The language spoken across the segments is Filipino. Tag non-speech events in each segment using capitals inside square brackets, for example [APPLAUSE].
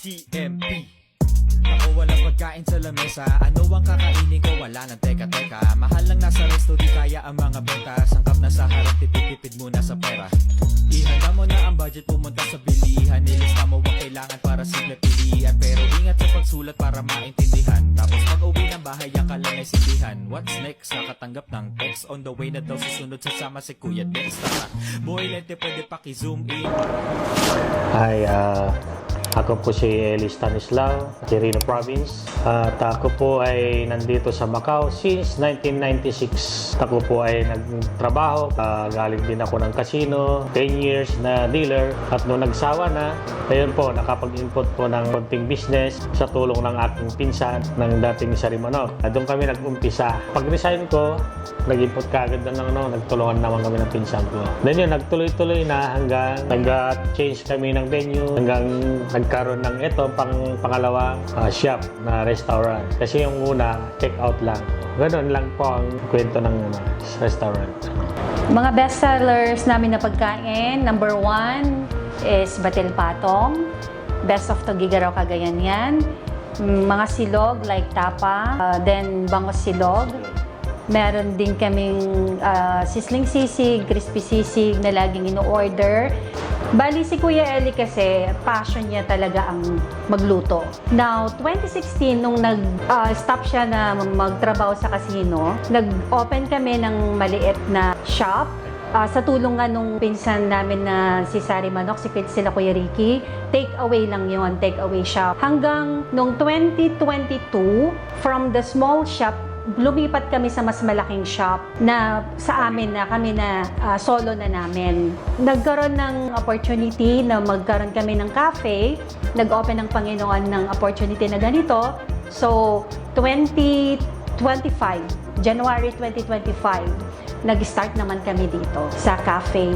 TMP Ako walang pagkain sa lamesa. Ano ang kakainin ko? Wala nang teka-teka Mahal lang nasa resto, di kaya ang mga benta. Sangkap na sa harap, tipid-tipid muna sa pera. Ihanda mo na ang budget, pumunta sa bilihan. Nilista mo ang kailangan para simple pilihan. Pero ingat sa pagsulat para maintindihan. Tapos pag uwi ng bahay, ang ka lang ay sindihan. What's next? Nakatanggap ng text On the way na daw susunod sasama si Kuya Dex Tara, boy, lente pwede paki-zoom in. Hi, ah, ako po si Eli Stanislao, Quirino Province. At ako po ay nandito sa Macau since 1996. Ako po ay nagtrabaho. Ah, galing din ako ng casino, 10 years na dealer. At nung nagsawa na, ayun po, nakapag-input po ng konting business sa tulong ng aking pinsan ng dating Sarimanok. At doon kami nag-umpisa. Pag-resign ko, nag-input kagad na ng ano, nagtulungan naman kami ng pinsan ko. Then yun, nagtuloy-tuloy na hanggang nag-change kami ng venue, hanggang nagkaroon ng ito, pang pangalawang ah, shop na restaurant. Kasi yung una, check out lang. Ganun lang po ang kwento ng ano, restaurant. Mga best sellers namin na pagkain, number one is Batil Patong. Best of Tugigaraw, Cagayan yan. Mga silog like tapa, uh, then bangos silog. Meron din kaming uh, sisling sisig, crispy sisig na laging ino-order. Bali si Kuya Eli kasi passion niya talaga ang magluto. Now, 2016 nung nag-stop siya na magtrabaho sa casino, nag-open kami ng maliit na shop Ah, sa tulong nga nung pinsan namin na si Sari Manok, si sila Kuya Ricky, take away lang yon take away shop. Hanggang nung 2022, from the small shop, lumipat kami sa mas malaking shop na sa amin na kami na ah, solo na namin. Nagkaroon ng opportunity na magkaroon kami ng cafe, nag-open ng Panginoon ng opportunity na ganito. So, 2025, January 2025, nag-start naman kami dito sa cafe.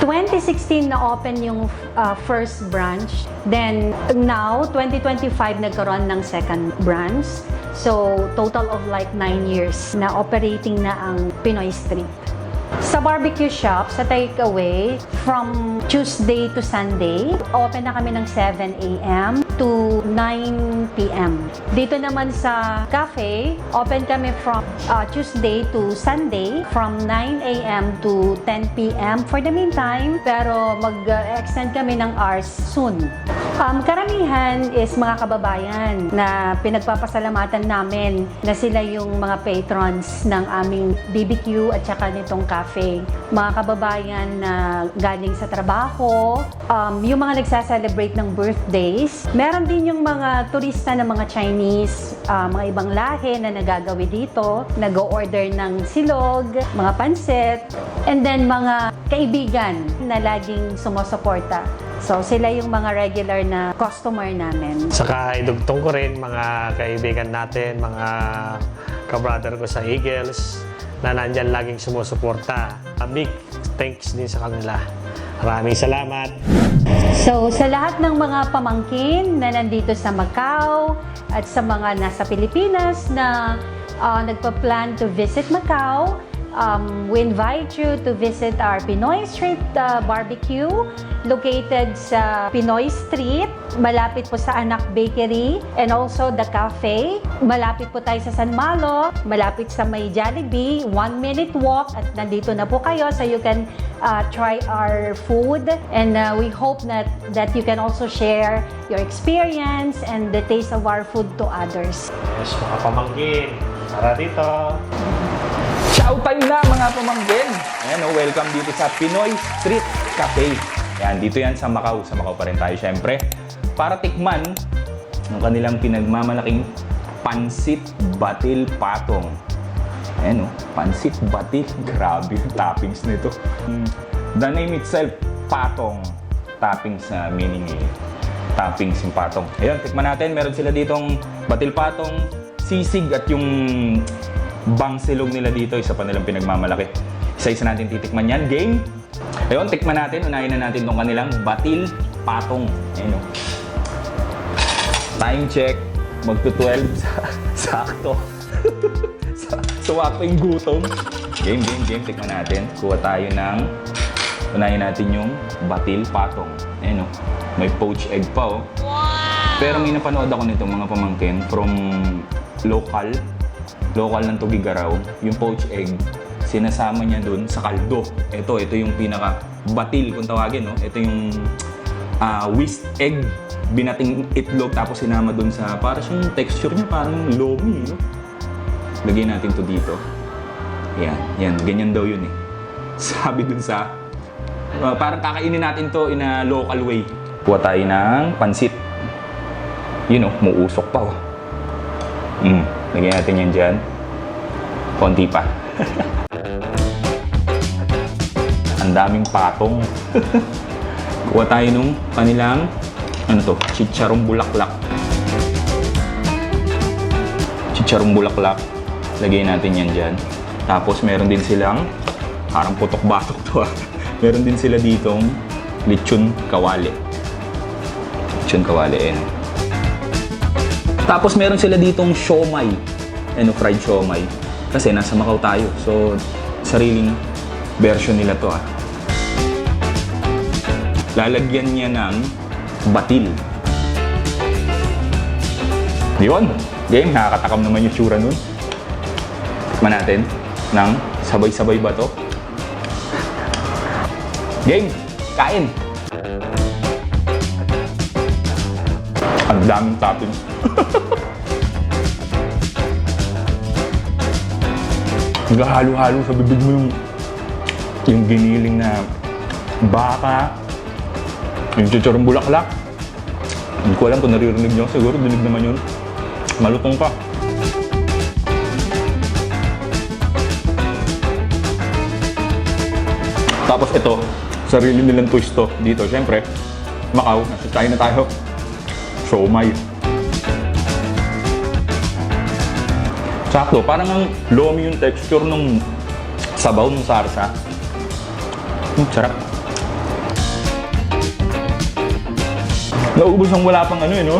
2016 na open yung uh, first branch. Then now 2025 nagkaroon ng second branch. So total of like 9 years na operating na ang Pinoy Street. Sa barbecue shop, sa takeaway, from Tuesday to Sunday, open na kami ng 7 a.m. to 9 p.m. Dito naman sa cafe, open kami from uh, Tuesday to Sunday, from 9 a.m. to 10 p.m. for the meantime, pero mag-extend kami ng hours soon. Um, karamihan is mga kababayan na pinagpapasalamatan namin na sila yung mga patrons ng aming BBQ at saka nitong cafe. Mga kababayan na galing sa trabaho, um, yung mga nagsaselebrate ng birthdays. Meron din yung mga turista na mga Chinese, ah, mga ibang lahi na nagagawi dito, nag-order ng silog, mga pansit, and then mga kaibigan na laging sumusuporta. So, sila yung mga regular na customer namin. Saka idugtong ko rin mga kaibigan natin, mga kabrother ko sa Eagles na nandyan laging sumusuporta. A big thanks din sa kanila. Maraming salamat. So, sa lahat ng mga pamangkin na nandito sa Macau at sa mga nasa Pilipinas na uh, nagpa-plan to visit Macau, um, we invite you to visit our Pinoy Street uh, Barbecue located sa Pinoy Street, malapit po sa Anak Bakery and also the cafe. Malapit po tayo sa San Malo, malapit sa may Jollibee, one minute walk at nandito na po kayo so you can uh, try our food and uh, we hope that that you can also share your experience and the taste of our food to others. Yes, mga pamangkin. Tara dito. Ciao time na mga pamangkin! Ayan, oh, welcome dito sa Pinoy Street Cafe. Ayan, dito yan sa Macau. Sa Macau pa rin tayo syempre. Para tikman ng kanilang pinagmamalaking pansit batil patong. Ayan, oh, pansit batil. [LAUGHS] Grabe yung toppings nito. The name itself, patong. Toppings na meaning eh. Toppings yung patong. Ayan, tikman natin. Meron sila ditong batil patong, sisig at yung bang silog nila dito, isa pa nilang pinagmamalaki. Isa-isa natin titikman yan. Game? Ayun, tikman natin. Unahin na natin tong kanilang batil patong. Ayun o. Time check. Magto-12. [LAUGHS] Sakto. [LAUGHS] Sa- Suwakto yung gutom. Game, game, game. Tikman natin. Kuha tayo ng... Unahin natin yung batil patong. Ayun o. May poached egg pa oh. Pero may napanood ako nito mga pamangkin from local, local ng Tugigaraw, yung poached egg, sinasama niya dun sa kaldo. Ito, ito yung pinaka batil kung tawagin, no? Ito yung ah whisked egg, binating itlog tapos sinama dun sa, para siyang texture niya parang lomi, no? Lagyan natin to dito. Yan, yan, ganyan daw yun eh. [LAUGHS] Sabi dun sa, ah, parang kakainin natin to in a local way. Kuha tayo ng pansit. Yun oh, muusok pa oh. Mm, lagyan natin yan dyan. Konti pa. Ang daming patong. [LAUGHS] Kuha tayo nung kanilang, ano to, chicharong bulaklak. Chicharong bulaklak. Lagyan natin yan dyan. Tapos meron din silang, parang putok-batok to ah. [LAUGHS] Meron din sila ditong lechon kawali. Lechon kawali, eh. Tapos meron sila ditong siomay. Ano, fried siomay. Kasi nasa Macau tayo. So, sariling version nila to ah. Lalagyan niya ng batil. Yun. Game, nakakatakam naman yung tsura nun. Tikman natin ng sabay-sabay ba to? Game, kain! Ang daming toppings. [LAUGHS] Naghahalo-halo sa bibig mo yung yung giniling na baka, yung chicharong bulaklak. Hindi ko alam kung naririnig nyo. Siguro dinig naman yun. Malutong pa. Tapos ito, sarili nilang twist to dito. Siyempre, Macau, nasa China tayo. Siomay. Sakto, parang ang lomi yung texture nung sabaw ng sarsa. Hmm, sarap. Naubos ang wala pang ano eh, no?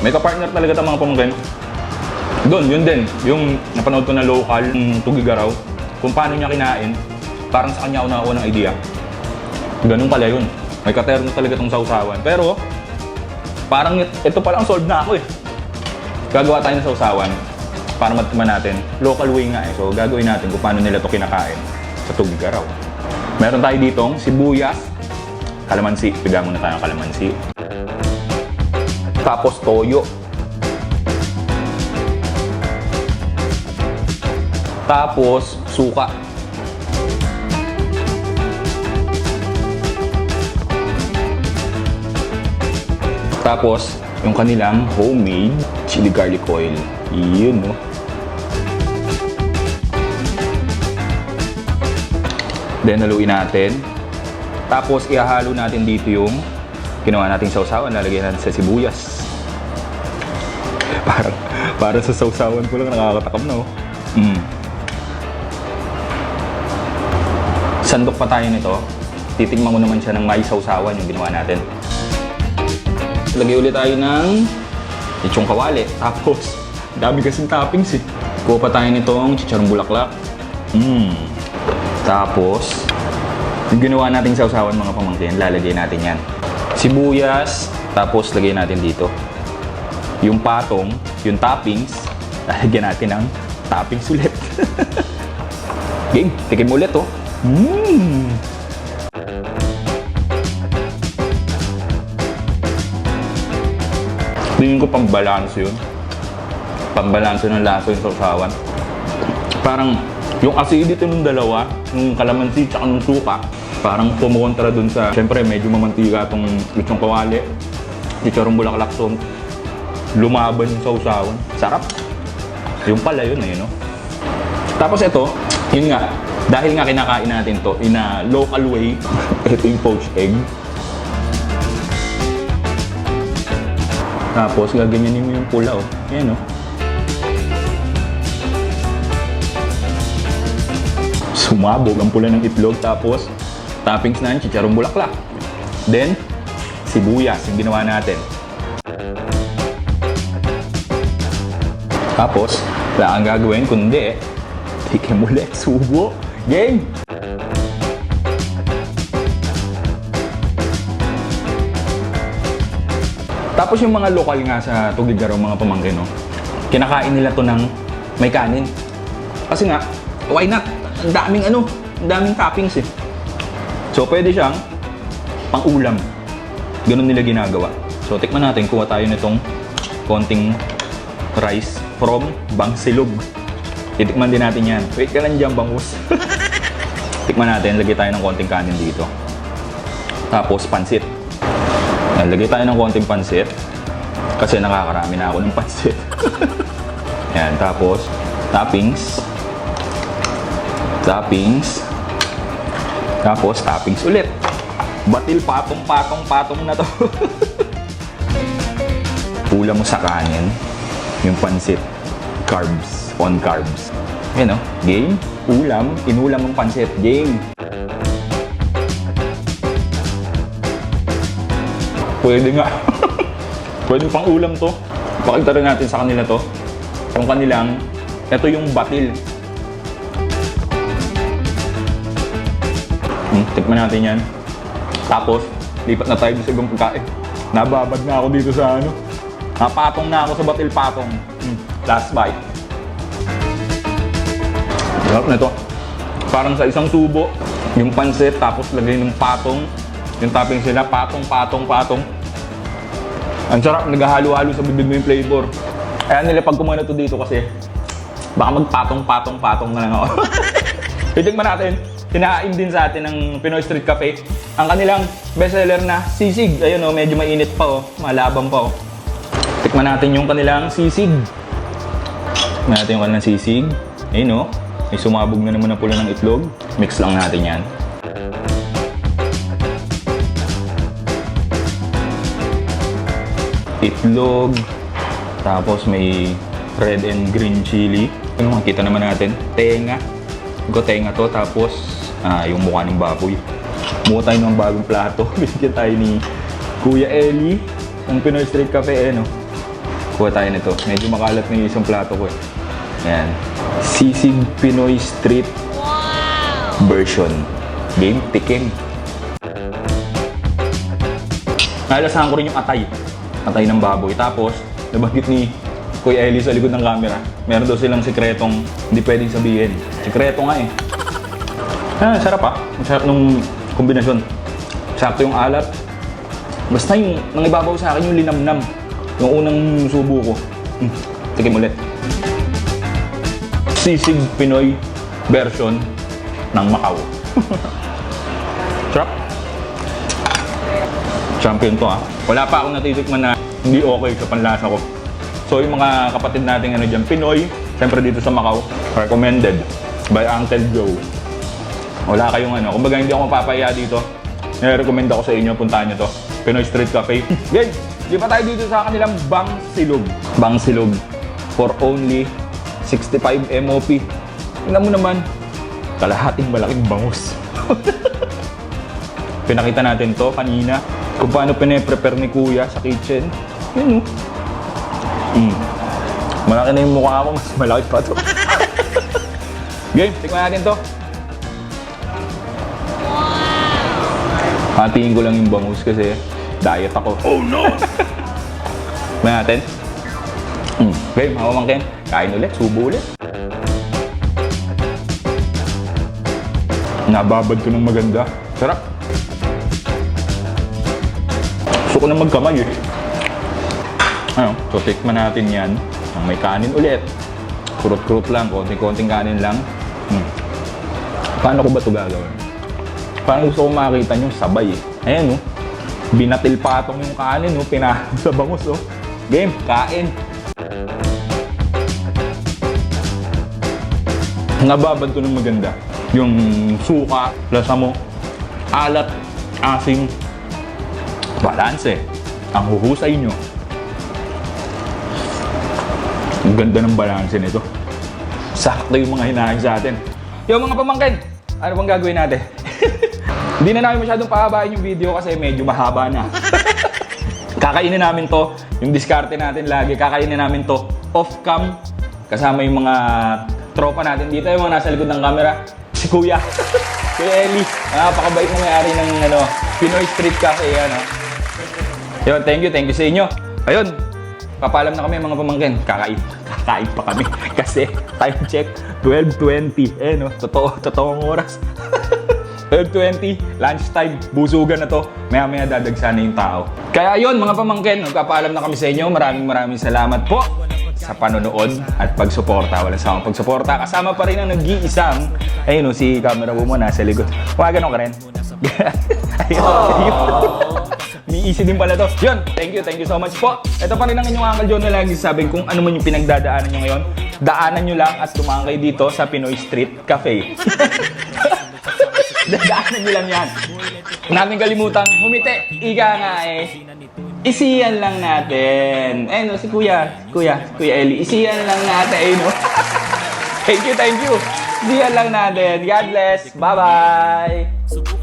May kapartner talaga itong mga pamangkin. Doon, yun din. Yung napanood ko na local, yung Tugigaraw, kung paano niya kinain, parang sa kanya ako nakakuha ng idea. Ganun pala yun. May katerno talaga itong sausawan. Pero, parang it- ito pala ang solve na ako eh. Gagawa tayo ng sausawan para matikman natin. Local way nga eh. So, gagawin natin kung paano nila ito kinakain sa Tugigaraw. Meron tayo ditong sibuyas, kalamansi. Bigyan muna tayo ng kalamansi. Tapos toyo. Tapos suka. Tapos, yung kanilang homemade chili garlic oil. Yun, no? Then, haluin natin. Tapos, ihahalo natin dito yung ginawa nating sausawan. Lalagyan natin sa sibuyas. [LAUGHS] Parang, parang sa sausawan ko lang nakakatakam na, oh. Mm. Sandok pa tayo nito. Titikman ko naman siya ng may sausawan yung ginawa natin. Lagay ulit tayo ng lechong kawali. [LAUGHS] Tapos, dami kasing toppings eh. Kuha pa tayo nitong chicharong bulaklak. Mmm. Tapos, yung ginawa nating sausawan mga pamangkin, lalagay natin yan. Sibuyas, tapos lagay natin dito. Yung patong, yung toppings, [LAUGHS] lalagyan natin ng toppings ulit. [LAUGHS] Game, tikim ulit oh. Mmm. Tingin ko pambalanso yun. Pambalanso ng lasa yung sausawan. Parang yung acidity ng dalawa, yung kalamansi tsaka ng suka, parang pumontra dun sa, syempre medyo mamantika tong lechong kawali, chicharong bulaklak so lumaban yung sausawan. Sarap. Yung pala yun eh, no? Tapos ito, yun nga, dahil nga kinakain natin to in a local way, [LAUGHS] ito yung poached egg. Tapos, gaganyanin mo yung pula, oh. Yan, oh. Sumabog ang pula ng itlog. Tapos, toppings na yung chicharong bulaklak. Then, sibuyas yung ginawa natin. Tapos, wala kang gagawin kundi, tikim ulit, subo, game! Tapos yung mga lokal nga sa Tugigaraw, mga pamangkin, no? kinakain nila to ng may kanin. Kasi nga, why not? Ang daming ano, ang daming toppings eh. So, pwede siyang pang-ulam. Ganun nila ginagawa. So, tikman natin. Kuha tayo nitong konting rice from Bangsilog. Titikman din natin yan. Wait ka lang dyan, bangus. [LAUGHS] tikman natin. Lagay tayo ng konting kanin dito. Tapos, pansit. Yan, lagay tayo ng konting pansit. Kasi nakakarami na ako ng pansit. [LAUGHS] Yan, tapos, toppings. Toppings. Tapos, toppings ulit. Batil patong, patong, patong na to. [LAUGHS] Pula mo sa kanin, yung pansit, carbs, on carbs. Yan o, game, ulam, inulam ang pansit, game. Pwede nga. [LAUGHS] Pwede pang ulam to. Pakita rin natin sa kanila to. Yung kanilang, ito yung batil. Hmm, tikman natin yan. Tapos, lipat na tayo sa ibang pagkain. Nababad na ako dito sa ano. Napatong na ako sa batil patong. Hmm, last bite. Sarap na ito. Parang sa isang tubo, yung pansit, tapos lagay ng patong. Yung topping sila, patong, patong, patong. Ang sarap, naghahalo-halo sa bibig mo yung flavor. Kaya nila pag kumano to dito kasi, baka magpatong-patong-patong na lang ako. [LAUGHS] Titigman natin, kinain din sa atin ng Pinoy Street Cafe. Ang kanilang bestseller na sisig. Ayun oh, medyo mainit pa oh, malabang pa oh. Tikman natin yung kanilang sisig. Tikman natin yung kanilang sisig. Ayun oh, may sumabog na naman na pula ng itlog. Mix lang natin yan. Itlog. Tapos may red and green chili. Yung makita naman natin, tenga. Go tenga to. Tapos ah, yung mukha ng baboy. Mukha tayo ng bagong plato. [LAUGHS] Bigyan tayo ni Kuya Eli. Ang Pinoy Street Cafe, eh, no? Kuha tayo nito. Medyo makalat na yung isang plato ko, eh. Yan. Sisig Pinoy Street version. Game Tikim. Nalasahan ko rin yung atay. Atay ng baboy. Tapos, nabanggit ni Kuya Eli sa likod ng camera. Meron daw silang sikretong hindi pwedeng sabihin. Sikreto nga eh. Ah, sarap ah. Ang nung kombinasyon. Sakto yung alat. Basta yung nangibabaw sa akin yung linamnam. Yung unang subo ko. Hmm. Tikim ulit. Sisig Pinoy version ng Macau. [LAUGHS] sarap. Champion to ah. Wala pa akong natitikman na hindi okay sa panlasa ko. So yung mga kapatid nating ano dyan, Pinoy, siyempre dito sa Macau, recommended by Uncle Joe. Wala kayong ano, kumbaga hindi ako mapapaya dito. Nire-recommend ako sa inyo, puntahan nyo to. Pinoy Street Cafe. [LAUGHS] Game! Di pa tayo dito sa kanilang Bang Silog. Bang Silog for only 65 MOP. Tingnan mo naman, kalahating malaking bangus. [LAUGHS] Pinakita natin to kanina kung paano pine-prepare ni Kuya sa kitchen. Yun oh. Mm. Malaki na yung mukha ko, mas malaki pa to. [LAUGHS] Game, tikman natin to. Hatiin ko lang yung bangus kasi diet ako. Oh no! [LAUGHS] Tikman natin. Mm. Game, hawamangkin. Kain ulit, subo ulit. Nababad ko ng maganda. Sarap. Ko na magkamay eh. Ano, so tikman natin yan. Ang may kanin ulit. Kurot-kurot lang, konting-konting kanin lang. Hmm. Paano ko ba ito gagawin? Parang gusto ko makita nyo sabay eh. Ayan oh. Binatil patong yung kanin oh. Pinahan sa bangus oh. Game, kain. Nababad ko ng maganda. Yung suka, lasa mo, alat, asim, balance eh. Ang huhusay nyo. Ang ganda ng balanse nito. Sakto yung mga hinahin sa atin. Yo mga pamangkin, ano bang gagawin natin? [LAUGHS] Hindi na namin masyadong pahabain yung video kasi medyo mahaba na. [LAUGHS] Kakainin namin to, yung diskarte natin lagi, kakainin namin to off-cam kasama yung mga tropa natin dito, yung mga nasa likod ng camera. Si Kuya, [LAUGHS] Kuya Eli, napakabait na may-ari ng ano, Pinoy Street Cafe, ano. Yun, thank you, thank you sa inyo. Ayun, papalam na kami mga pamangkin. Kakain. [LAUGHS] Kakain pa kami. [LAUGHS] Kasi time check, 12.20. Eh no, totoo, totoong oras. [LAUGHS] 12.20, lunchtime, busugan na to. Maya-maya dadagsa na yung tao. Kaya yun, mga pamangkin, magpapaalam na kami sa inyo. Maraming maraming salamat po sa panonood at pagsuporta. Walang samang pagsuporta. Kasama pa rin ang nag-iisang, ayun o, si camera mo nasa likod. Kumagano ka rin. ayun, ayun. Easy din pala to. Yun, thank you, thank you so much po. Ito pa rin ang inyong Uncle John na lagi sabing kung ano man yung pinagdadaanan nyo ngayon, daanan nyo lang at tumangan kayo dito sa Pinoy Street Cafe. [LAUGHS] Dadaanan nyo lang yan. Natin kalimutan, humiti. Ika nga eh. Isiyan lang natin. Eh no, si Kuya. Kuya, Kuya Eli. Isiyan lang natin eh no. [LAUGHS] thank you, thank you. Isiyan lang natin. God bless. Bye-bye.